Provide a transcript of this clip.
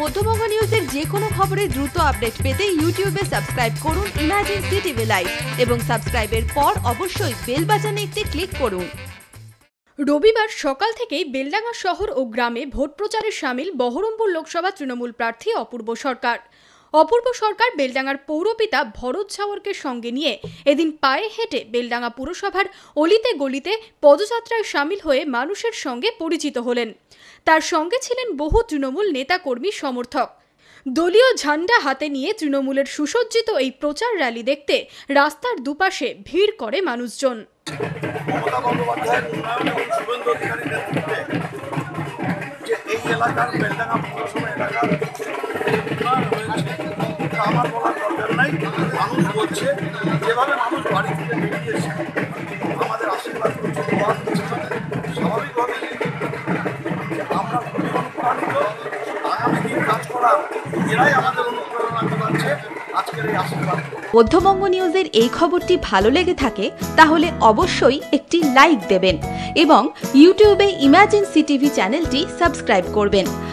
মধ্যবঙ্গ নিউজের যে কোনো খবরের দ্রুত আপডেট পেতে ইউটিউবে সাবস্ক্রাইব করুন ইমাজিন সিটিভি লাইভ এবং সাবস্ক্রাইবের পর অবশ্যই বেল বাজানে একটি ক্লিক করুন। রবিবার সকাল থেকেই বেলডাঙ্গা শহর ও গ্রামে ভোট প্রচারে সামিল বহরমপুর লোকসভা তৃণমূল প্রার্থী অপূর্ব সরকার। অপূর্ব সরকার বেলডাঙ্গার পৌরপিতা ভরত সাওয়ারকে সঙ্গে নিয়ে এদিন পায়ে হেঁটে বেলডাঙ্গা পুরসভার অলিতে গলিতে পদযাত্রায় সামিল হয়ে মানুষের সঙ্গে পরিচিত হলেন। তার সঙ্গে ছিলেন বহু তৃণমূল নেতাকর্মী সমর্থক। দলীয় ঝান্ডা হাতে নিয়ে তৃণমূলের সুসজ্জিত এই প্রচার র্যালি দেখতে রাস্তার দুপাশে ভিড় করে মানুষজন। এই এলাকার বেলডাঙ্গা পৌরসভা এলাকার আমার বলার দরকার নাই। মানুষ বলছে যেভাবে মানুষ বাড়ি থেকে আমাদের আশীর্বাদ। মধ্যবঙ্গ নিউজের এই খবরটি ভালো লেগে থাকে, তাহলে অবশ্যই একটি লাইক দেবেন এবং ইউটিউবে ইমাজিন সিটিভি চ্যানেলটি সাবস্ক্রাইব করবেন।